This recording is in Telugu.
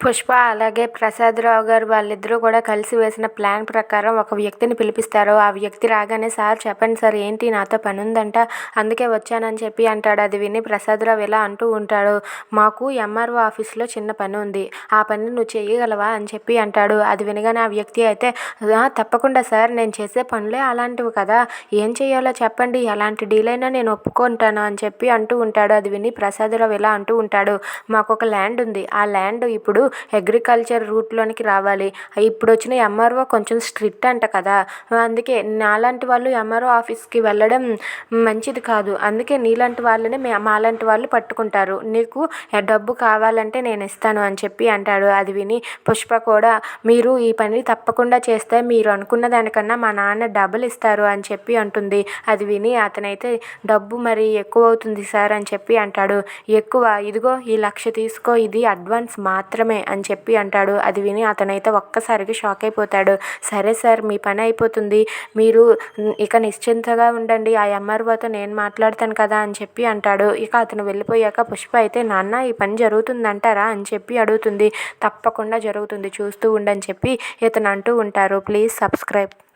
పుష్ప అలాగే ప్రసాదరావు గారు వాళ్ళిద్దరూ కూడా కలిసి వేసిన ప్లాన్ ప్రకారం ఒక వ్యక్తిని పిలిపిస్తారు. ఆ వ్యక్తి రాగానే సార్ చెప్పండి సార్ ఏంటి నాతో పని ఉందంట అందుకే వచ్చానని చెప్పి అంటాడు. అది విని ప్రసాదరావు ఇలా అంటూ ఉంటాడు. మాకు ఎంఆర్ఓ ఆఫీస్లో చిన్న పని ఉంది ఆ పని నువ్వు చేయగలవా? అని చెప్పి అంటాడు. అది వినగానే ఆ వ్యక్తి అయితే తప్పకుండా సార్ నేను చేసే పనులే అలాంటివి కదా. ఏం చేయాలో చెప్పండి. ఎలాంటి డీల్ అయినా నేను ఒప్పుకుంటాను అని చెప్పి అంటూ ఉంటాడు. అది విని ప్రసాదరావు ఇలా అంటూ ఉంటాడు. మాకు ఒక ల్యాండ్ ఉంది. ఆ ల్యాండ్ ఇప్పుడు అగ్రికల్చర్ రూట్లోనికి రావాలి. ఇప్పుడు వచ్చిన ఎంఆర్ఓ కొంచెం స్ట్రిక్ట్ అంట కదా. అందుకే నాలాంటి వాళ్ళు ఎంఆర్ఓ ఆఫీస్కి వెళ్ళడం మంచిది కాదు. అందుకే నీలాంటి వాళ్ళని మాలాంటి వాళ్ళు పట్టుకుంటారు. నీకు డబ్బు కావాలంటే నేను ఇస్తాను అని చెప్పి అంటాడు. అది విని పుష్ప కూడా మీరు ఈ పని తప్పకుండా చేస్తే మీరు అనుకున్న దానికన్నా మా నాన్న డబ్బులు ఇస్తారు అని చెప్పి అంటుంది. అది విని అతనైతే డబ్బు మరి ఎక్కువ అవుతుంది సార్ అని చెప్పి అంటాడు. ఎక్కువ ఇదిగో ఈ లక్ష తీసుకో. ఇది అడ్వాన్స్ మాత్రమే. అని చెప్పి అంటాడు. అది విని అతనైతే ఒక్కసారిగా షాక్ అయిపోతాడు. సరే సార్ మీ పని అయిపోతుంది. మీరు ఇక నిశ్చింతగా ఉండండి. ఆ ఎంఆర్ఓతో నేను మాట్లాడతాను కదా అని చెప్పి అంటాడు. ఇక అతను వెళ్ళిపోయాక పుష్ప అయితే నాన్న ఈ పని జరుగుతుందంటారా? అని చెప్పి అడుగుతుంది. తప్పకుండా జరుగుతుంది. చూస్తూ ఉండని చెప్పి ఇతను అంటూ ఉంటారు. Please subscribe.